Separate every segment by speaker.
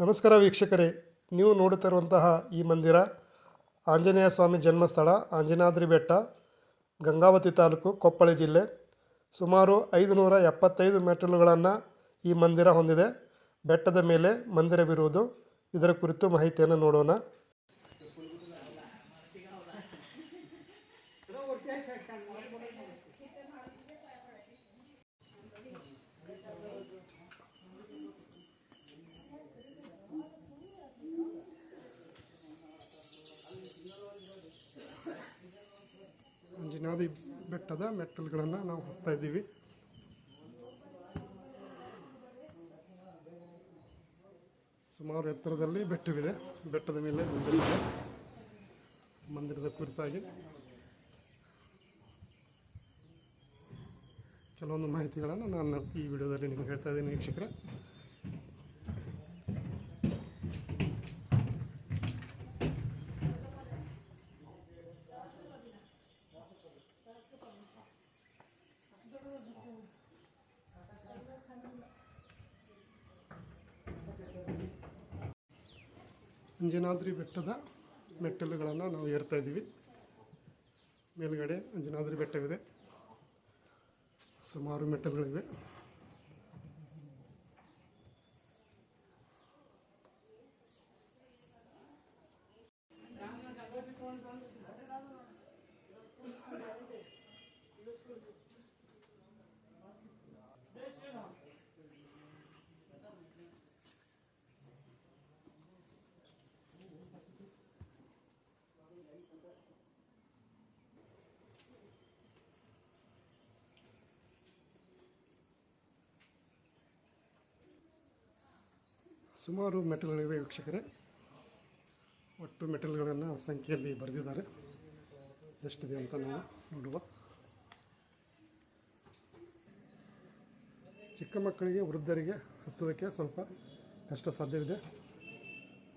Speaker 1: ನಮಸ್ಕಾರ ವೀಕ್ಷಕರೇ. ನೀವು ನೋಡುತ್ತಿರುವಂತಹ ಈ ಮಂದಿರ ಆಂಜನೇಯ ಸ್ವಾಮಿ ಜನ್ಮಸ್ಥಳ, ಆಂಜನಾದ್ರಿ ಬೆಟ್ಟ, ಗಂಗಾವತಿ ತಾಲೂಕು, ಕೊಪ್ಪಳ ಜಿಲ್ಲೆ. ಸುಮಾರು ಐದು ನೂರ ಎಪ್ಪತ್ತೈದು ಮೆಟ್ಟಿಲುಗಳನ್ನು ಈ ಮಂದಿರ ಹೊಂದಿದೆ. ಬೆಟ್ಟದ ಮೇಲೆ ಮಂದಿರವಿರುವುದು. ಇದರ ಕುರಿತು ಮಾಹಿತಿಯನ್ನು ನೋಡೋಣ. ಅಂಜನಾದ್ರಿ ಬೆಟ್ಟದ ಮೆಟ್ಟಲುಗಳನ್ನು ನಾವು ಹೋಗ್ತಾ ಇದ್ದೀವಿ. ಸುಮಾರು ಎತ್ತರದಲ್ಲಿ ಬೆಟ್ಟವಿದೆ. ಬೆಟ್ಟದ ಮೇಲೆ ಮಂದಿರವಿದೆ ಮಂದಿರದ ಕುರಿತಾಗಿ ಕೆಲವೊಂದು ಮಾಹಿತಿಗಳನ್ನು ನಾನು ಈ ವಿಡಿಯೋದಲ್ಲಿ ನಿಮಗೆ ಹೇಳ್ತಾ ಇದ್ದೀನಿ ವೀಕ್ಷಕರೇ. ಅಂಜನಾದ್ರಿ ಬೆಟ್ಟದ ಮೆಟ್ಟಲುಗಳನ್ನು ನಾವು ಏರ್ತಾ ಇದ್ದೀವಿ. ಮೇಲ್ಗಡೆ ಅಂಜನಾದ್ರಿ ಬೆಟ್ಟವಿದೆ. ಸುಮಾರು ಮೆಟ್ಟಲುಗಳಿವೆ. ಸುಮಾರು ಮೆಟಲ್ಗಳಿವೆ ವೀಕ್ಷಕರೇ. ಒಟ್ಟು ಮೆಟಲ್ಗಳನ್ನು ಸಂಖ್ಯೆಯಲ್ಲಿ ಬರೆದಿದ್ದಾರೆ. ಎಷ್ಟಿದೆ ಅಂತ ನಾವು ನೋಡುವ. ಚಿಕ್ಕ ಮಕ್ಕಳಿಗೆ, ವೃದ್ಧರಿಗೆ ಹತ್ತುವುದಕ್ಕೆ ಸ್ವಲ್ಪ ಕಷ್ಟ ಸಾಧ್ಯವಿದೆ.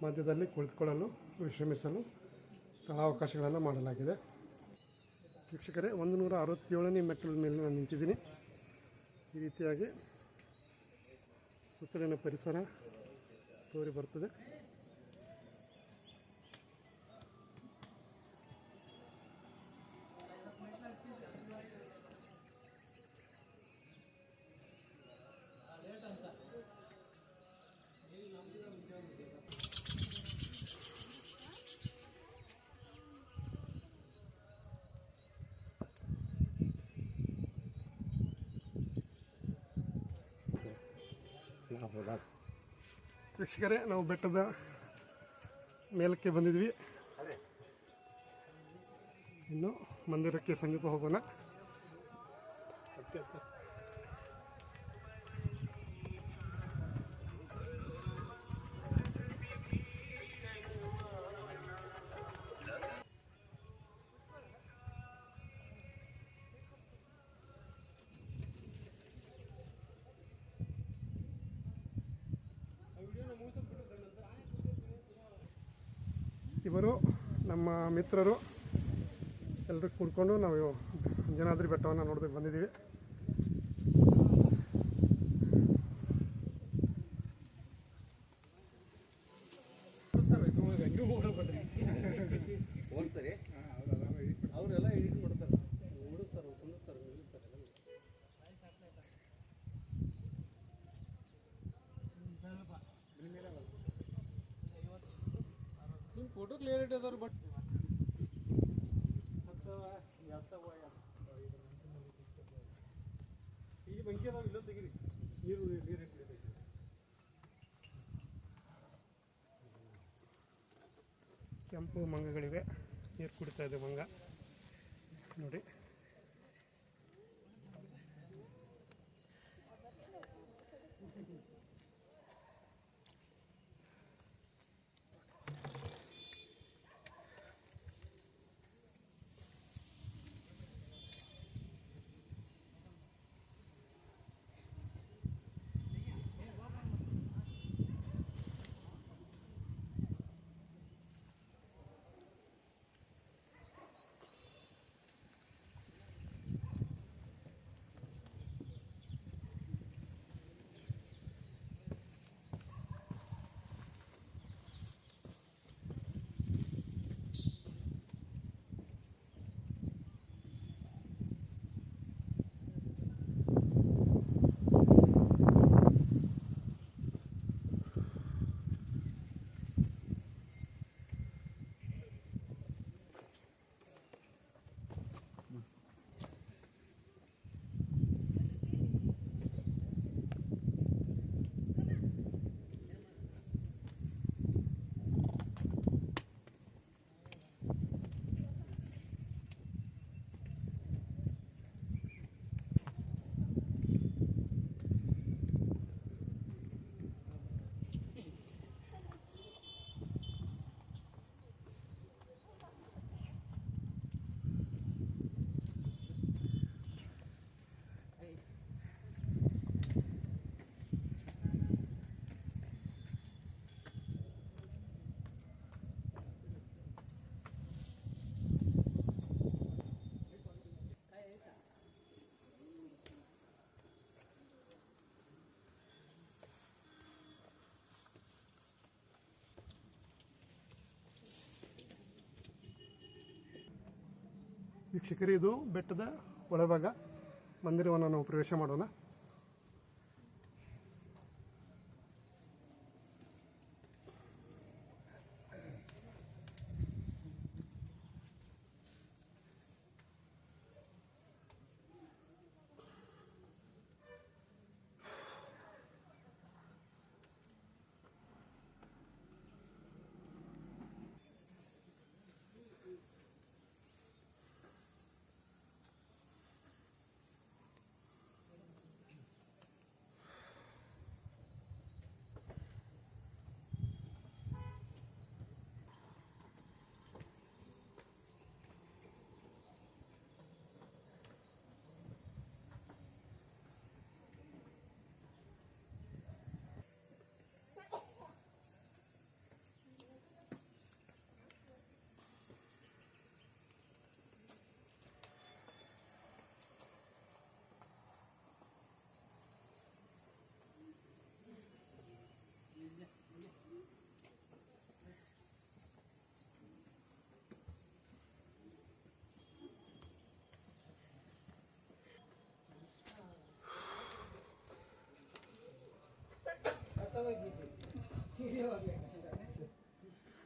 Speaker 1: ಮಧ್ಯದಲ್ಲಿ ಕುಳಿತುಕೊಳ್ಳಲು, ವಿಶ್ರಮಿಸಲು ಸ್ಥಳಾವಕಾಶಗಳನ್ನು ಮಾಡಲಾಗಿದೆ. ವೀಕ್ಷಕರೇ ಒಂದು ನೂರ ಅರವತ್ತೇಳನೇ ಮೆಟ್ಟಲ್ ಮೇಲೆ ನಾನು ನಿಂತಿದ್ದೀನಿ. ಈ ರೀತಿಯಾಗಿ ಸುತ್ತಲಿನ ಪರಿಸರ ತೋರಿ ಬರ್ತದೆ. ವೀಕ್ಷಕರೇ ನಾವು ಬೆಟ್ಟದ ಮೇಲಕ್ಕೆ ಬಂದಿದ್ವಿ. ಇನ್ನು ಮಂದಿರಕ್ಕೆ ಸಮೀಪ ಹೋಗೋಣ. ನಮ್ಮ ಮಿತ್ರರು ಎಲ್ಲರೂ ಕೂಡ್ಕೊಂಡು ನಾವು ಅಂಜನಾದ್ರಿ ಬೆಟ್ಟವನ್ನು ನೋಡೋದಕ್ಕೆ ಬಂದಿದ್ದೀವಿ.
Speaker 2: ಫೋಟೋ ಕ್ಲಿಯರಿಟಿ ಅದಾರ ಬಟ್ ಈ ಬಂಕಿ ಅದಾವ ಇಲ್ಲೋ ತೆಗಿರಿ ನೀರು ನೀರು ಇಟ್ಬಿಡಿ
Speaker 1: ಕೆಂಪು ಮಂಗಗಳಿವೆ. ನೀರು ಕುಡಿತಾ ಇದೆ ಮಂಗ. ನೋಡಿ. ವೀಕ್ಷಕರೇ ಇದು ಬೆಟ್ಟದ ಒಳಭಾಗ. ಮಂದಿರವನ್ನು ನಾವು ಪ್ರವೇಶ ಮಾಡೋಣ.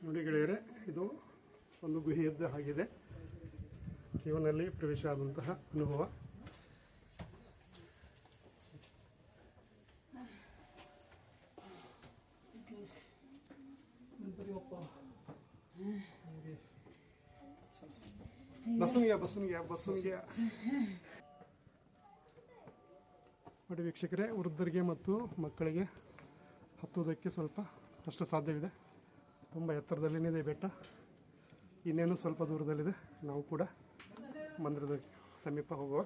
Speaker 1: ನೋಡಿ ಗೆಳೆಯರೆ, ಇದು ಒಂದು ಗುಹೆಯದ್ದು ಆಗಿದೆ. ಇವನಲ್ಲಿ ಪ್ರವೇಶ ಆದಂತಹ ಅನುಭವ. ಬಸ್ಸುನ್ಗ್ಯಾ ಬಸ್ಸುನ್ಗ್ಯಾ ಬಸ್ಸುನ್ಗ್ಯಾ ನೋಡಿ ವೀಕ್ಷಕರೇ, ವೃದ್ಧರಿಗೆ ಮತ್ತು ಮಕ್ಕಳಿಗೆ ಹತ್ತುವುದಕ್ಕೆ ಸ್ವಲ್ಪ ಕಷ್ಟ ಸಾಧ್ಯವಿದೆ ತುಂಬ ಎತ್ತರದಲ್ಲಿದೆ ಬೆಟ್ಟ ಇನ್ನೇನು ಸ್ವಲ್ಪ ದೂರದಲ್ಲಿದೆ ನಾವು ಕೂಡ ಮಂದಿರದ ಸಮೀಪ ಹೋಗುವ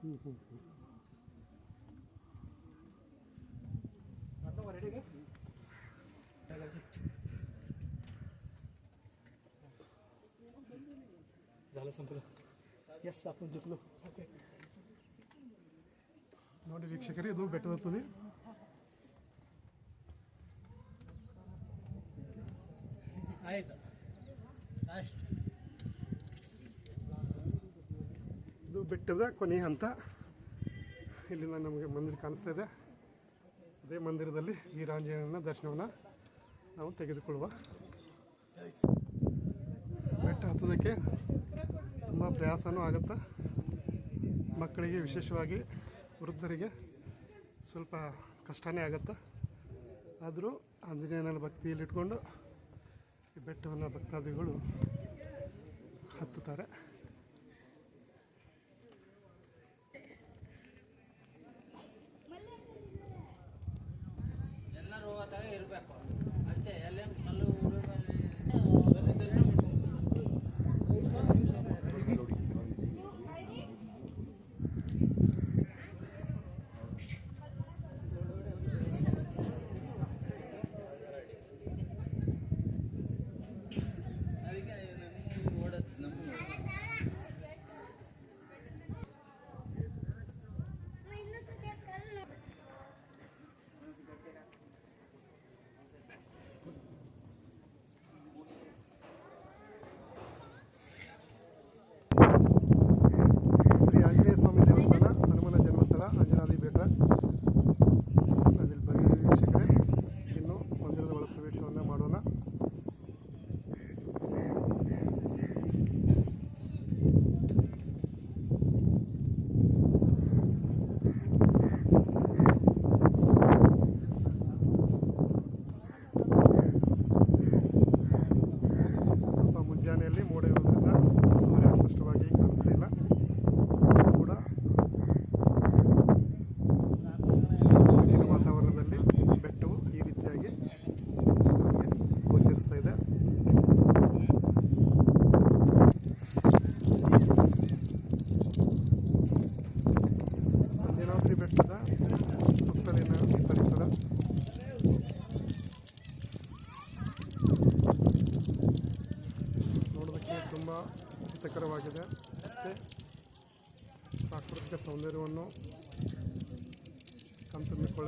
Speaker 1: ಹ್ಮ್, ಹ್ಮ್, ಹ್ಮ್.
Speaker 2: झालं संपलं ಎಸ್
Speaker 1: ನೋಡಿ ವೀಕ್ಷಕರಿ ಇದು ಬೆಟ್ಟದ ತುದಿ ಇದು ಬೆಟ್ಟದ ಕೊನೆಯ ಹಂತ. ಇಲ್ಲಿಂದ ನಮಗೆ ಮಂದಿರ ಕಾಣಿಸ್ತಾ ಇದೆ. ಅದೇ ಮಂದಿರದಲ್ಲಿ ವೀರಾಂಜನೇಯನ ದರ್ಶನವನ್ನು ನಾವು ತೆಗೆದುಕೊಳ್ಳುವ. ಬೆಟ್ಟ ಹತ್ತೋದಕ್ಕೆ ತುಂಬ ಪ್ರಯಾಸವೂ ಆಗುತ್ತೆ? ಮಕ್ಕಳಿಗೆ ವಿಶೇಷವಾಗಿ ವೃದ್ಧರಿಗೆ ಸ್ವಲ್ಪ ಕಷ್ಟನೇ ಆಗುತ್ತೆ? ಆದರೂ ಆಂಜನೇಯನ ಭಕ್ತಿಯಲ್ಲಿಟ್ಕೊಂಡು ಈ ಬೆಟ್ಟವನ್ನು ಭಕ್ತಾದಿಗಳು ಹತ್ತುತ್ತಾರೆ.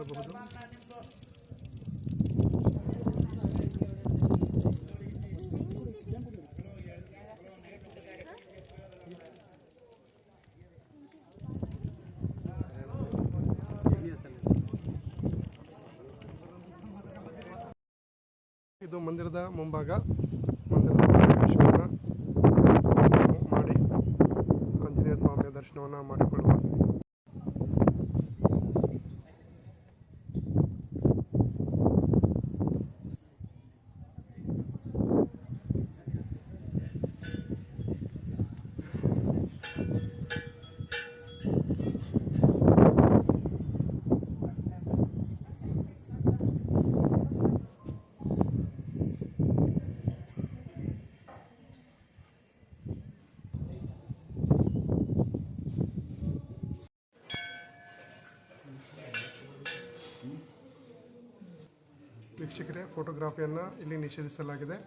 Speaker 1: ಮಾಡಬಹುದು ಇದು ಮಂದಿರದ ಮುಂಭಾಗ. ಮಂದಿರದ ಮಾಡಿ ಆಂಜನೇಯ ಸ್ವಾಮಿಯ ದರ್ಶನವನ್ನು ಮಾಡಿಕೊಳ್ಳುವ ಫೋಟೋಗ್ರಾಫಿಯನ್ನು ಇಲ್ಲಿ ನಿಷೇಧಿಸಲಾಗಿದೆ.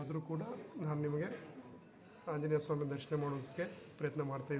Speaker 1: ಆದರೂ ಕೂಡ ನಾನು ನಿಮಗೆ ಆಂಜನೇಯ ಸ್ವಾಮಿ ದರ್ಶನ ಮಾಡೋದಕ್ಕೆ ಪ್ರಯತ್ನ ಮಾಡ್ತಾ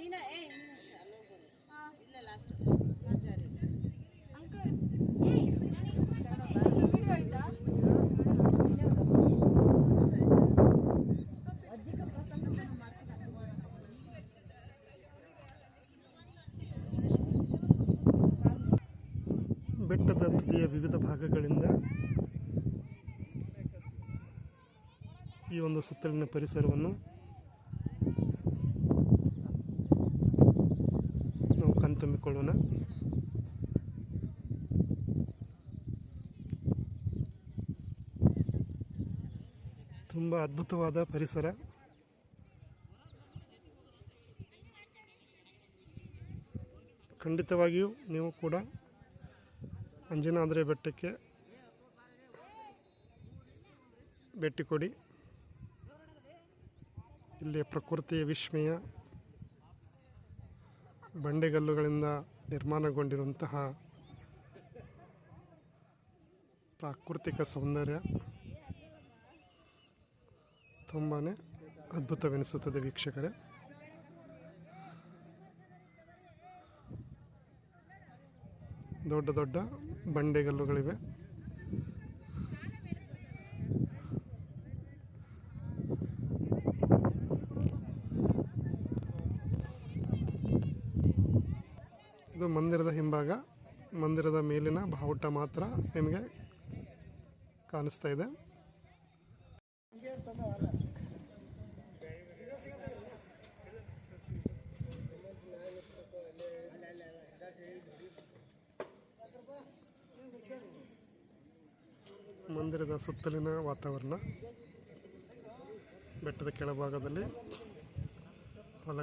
Speaker 3: ನೀನ
Speaker 4: ಏ ನೀನು ಅಷ್ಟೇ ಅಲ್ಲಿ ಹೋಗ್ಬೋದು ಇಲ್ಲ ಲಾಸ್ಟ್
Speaker 3: ಅಂಕಲ್ ವಿಡಿಯೋ ಆಯ್ತಾ?
Speaker 1: ಬೆಟ್ಟದ ತುದಿಯ ವಿವಿಧ ಭಾಗಗಳಿಂದ ಈ ಒಂದು ಸುತ್ತಲಿನ ಪರಿಸರವನ್ನು ನಾವು ಕಣ್ತುಂಬಿಕೊಳ್ಳೋಣ ತುಂಬ ಅದ್ಭುತವಾದ ಪರಿಸರ. ಖಂಡಿತವಾಗಿಯೂ ನೀವು ಕೂಡ ಅಂಜನಾದ್ರಿ ಬೆಟ್ಟಕ್ಕೆ ಭೇಟಿ ಕೊಡಿ. ಇಲ್ಲಿ ಪ್ರಕೃತಿಯ ವಿಸ್ಮಯ ಬಂಡೆಗಲ್ಲುಗಳಿಂದ ನಿರ್ಮಾಣಗೊಂಡಿರುವಂತಹ ಪ್ರಾಕೃತಿಕ ಸೌಂದರ್ಯ ತುಂಬಾ ಅದ್ಭುತವೆನಿಸುತ್ತದೆ ವೀಕ್ಷಕರೇ. ದೊಡ್ಡ ದೊಡ್ಡ ಬಂಡೆಗಲ್ಲುಗಳಿವೆ ಇದು ಮಂದಿರದ ಹಿಂಭಾಗ ಮಂದಿರದ ಮೇಲಿನ ಬಾವುಟ ಮಾತ್ರ ನಿಮಗೆ ಕಾಣಿಸ್ತಾ ಇದೆ. ಮಂದಿರದ ಸುತ್ತಲಿನ ವಾತಾವರಣ ಬೆಟ್ಟದ ಕೆಳಭಾಗದಲ್ಲಿ ಹೊಲ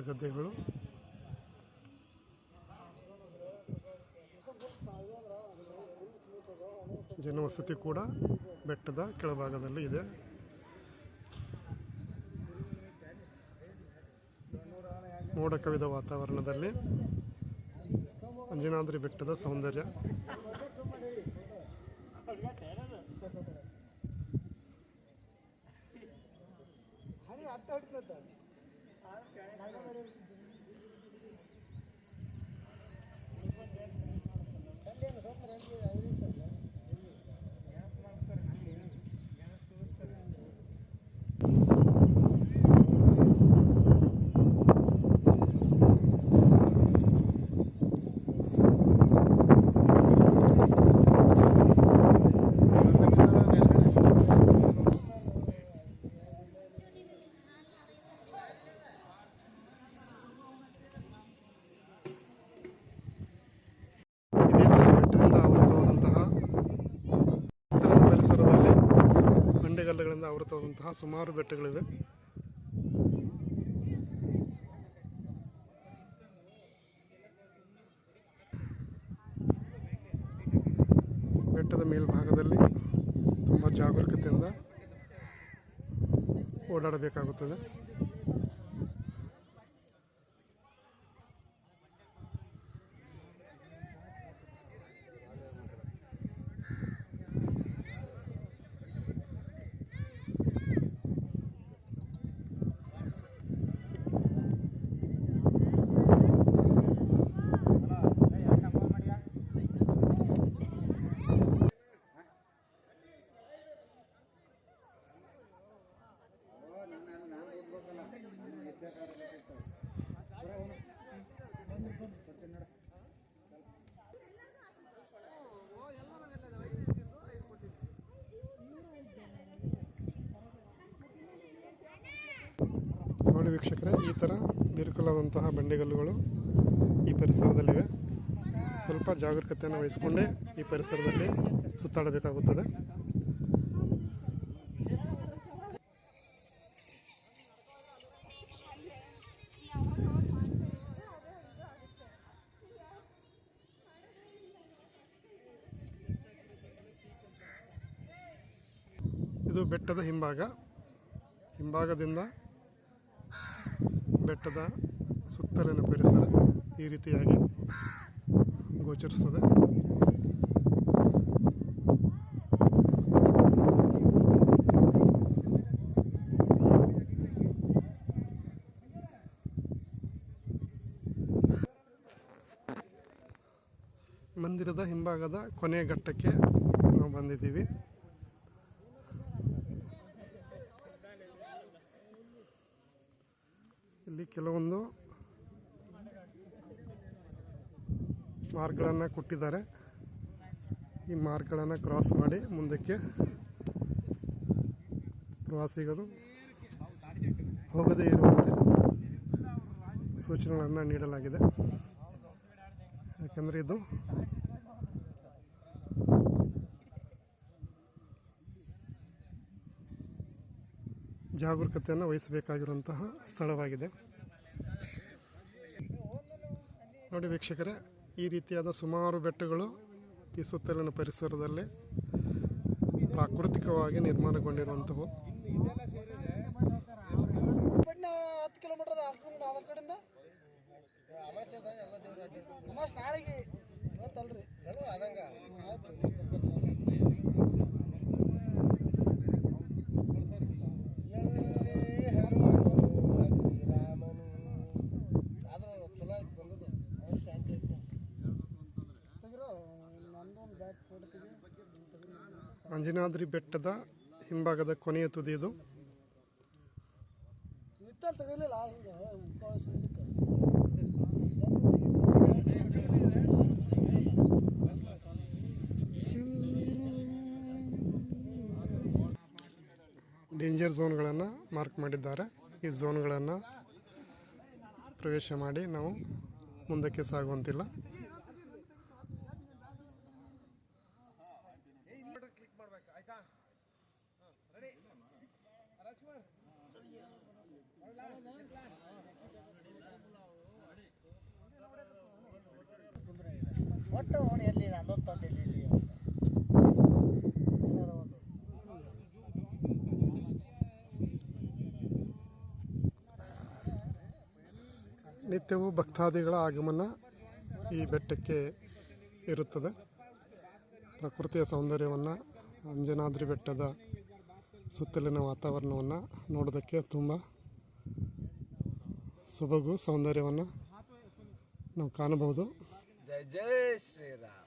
Speaker 1: ಜನವಸತಿ ಕೂಡ ಬೆಟ್ಟದ ಕೆಳಭಾಗದಲ್ಲಿ ಇದೆ. ಮೋಡ ಕವಿದ ವಾತಾವರಣದಲ್ಲಿ ಅಂಜನಾದ್ರಿ ಬೆಟ್ಟದ ಸೌಂದರ್ಯ. ಇದೇ ಥರ ಬೆಟ್ಟದಿಂದ ಆವೃತವಾದಂತಹ ಸುತ್ತಲಿನ ಪರಿಸರದಲ್ಲಿ ಬಂಡೆಗಲ್ಲುಗಳಿಂದ ಆವೃತವಾದಂತಹ ಸುಮಾರು ಬೆಟ್ಟಗಳಿವೆ. ಬೆಟ್ಟದ ಮೇಲ್ಭಾಗದಲ್ಲಿ ತುಂಬ ಜಾಗರೂಕತೆಯಿಂದ ಓಡಾಡಬೇಕಾಗುತ್ತದೆ. ವೀಕ್ಷಕರೇ ಈ ಥರ ಬಿರುಕುಲಾದಂತಹ ಬಂಡೆಗಲ್ಲುಗಳು ಈ ಪರಿಸರದಲ್ಲಿವೆ. ಸ್ವಲ್ಪ ಜಾಗರೂಕತೆಯನ್ನು ವಹಿಸಿಕೊಂಡೇ ಈ ಪರಿಸರದಲ್ಲಿ ಸುತ್ತಾಡಬೇಕಾಗುತ್ತದೆ. ಇದು ಬೆಟ್ಟದ ಹಿಂಭಾಗ. ಹಿಂಭಾಗದಿಂದ ಬೆಟ್ಟದ ಸುತ್ತಲಿನ ಪರಿಸರ ಈ ರೀತಿಯಾಗಿ ಗೋಚರಿಸ್ತದೆ. ಮಂದಿರದ ಹಿಂಭಾಗದ ಕೊನೆಯ ಘಟ್ಟಕ್ಕೆ ನಾವು ಬಂದಿದ್ದೀವಿ. ಕೆಲವೊಂದು ಮಾರ್ಕ್ಗಳನ್ನು ಕೊಟ್ಟಿದ್ದಾರೆ. ಈ ಮಾರ್ಕ್ಗಳನ್ನು ಕ್ರಾಸ್ ಮಾಡಿ ಮುಂದಕ್ಕೆ ಪ್ರವಾಸಿಗರು ಹೋಗದೇ ಇರುವಂತೆ ಸೂಚನೆಗಳನ್ನು ನೀಡಲಾಗಿದೆ. ಯಾಕಂದರೆ ಇದು ಜಾಗರೂಕತೆಯನ್ನು ವಹಿಸಬೇಕಾಗಿರುವಂತಹ ಸ್ಥಳವಾಗಿದೆ. ನೋಡಿ ವೀಕ್ಷಕರೇ ಈ ರೀತಿಯಾದ ಸುಮಾರು ಬೆಟ್ಟಗಳು ಈ ಸುತ್ತಲಿನ ಪರಿಸರದಲ್ಲಿ ಪ್ರಾಕೃತಿಕವಾಗಿ ನಿರ್ಮಾಣಗೊಂಡಿರುವಂಥವು
Speaker 2: ಹತ್ತು ಕಿಲೋಮೀಟರ್ ಅದ್ರ ಕಡೆಯಿಂದ. ಅಮಾಸ್ ನಾಳೆಗೆ ಇವತ್ತಲ್ರಿ. ಚಲೋ ಆದಂಗೆ. ಆಯ್ತು
Speaker 1: ಅಂಜನಾದ್ರಿ ಬೆಟ್ಟದ ಹಿಂಭಾಗದ ಕೊನೆಯ ತುದಿ ಇದು ಡೇಂಜರ್ ಝೋನ್ಗಳನ್ನು ಮಾರ್ಕ್ ಮಾಡಿದ್ದಾರೆ. ಈ ಝೋನ್ಗಳನ್ನು ಪ್ರವೇಶ ಮಾಡಿ ನಾವು ಮುಂದಕ್ಕೆ ಸಾಗುವಂತಿಲ್ಲ.
Speaker 2: ಏನಾರ ಒಂದು
Speaker 1: ನಿತ್ಯವೂ ಭಕ್ತಾದಿಗಳ ಆಗಮನ ಈ ಬೆಟ್ಟಕ್ಕೆ ಇರುತ್ತದೆ. ಪ್ರಕೃತಿಯ ಸೌಂದರ್ಯವನ್ನು ಅಂಜನಾದ್ರಿ ಬೆಟ್ಟದ ಸುತ್ತಲಿನ ವಾತಾವರಣವನ್ನು ನೋಡೋದಕ್ಕೆ ತುಂಬ ಸೊಬಗು ಸೌಂದರ್ಯವನ್ನು ನಾವು ಕಾಣಬಹುದು.
Speaker 2: ಜೈ ಜೈ ಶ್ರೀರಾಮ್.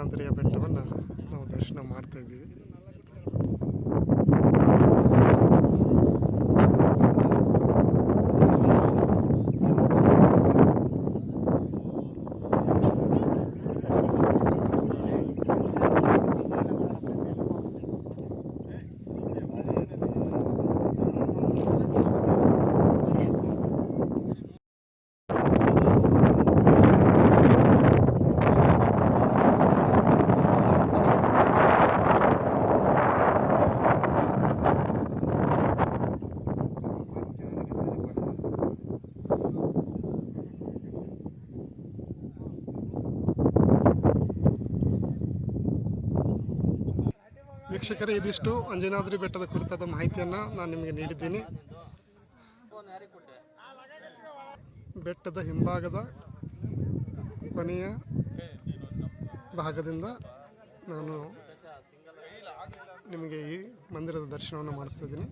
Speaker 1: Andrea ವೀಕ್ಷಕರೇ, ಇದಿಷ್ಟು ಅಂಜನಾದ್ರಿ ಬೆಟ್ಟದ ಕುರಿತಾದ ಮಾಹಿತಿಯನ್ನು ನಾನು ನಿಮಗೆ ನೀಡಿದ್ದೀನಿ. ಬೆಟ್ಟದ ಹಿಂಭಾಗದ ಕೊನೆಯ ಭಾಗದಿಂದ ನಾನು ನಿಮಗೆ ಈ ಮಂದಿರದ ದರ್ಶನವನ್ನು ಮಾಡಿಸ್ತಾ ಇದ್ದೀನಿ.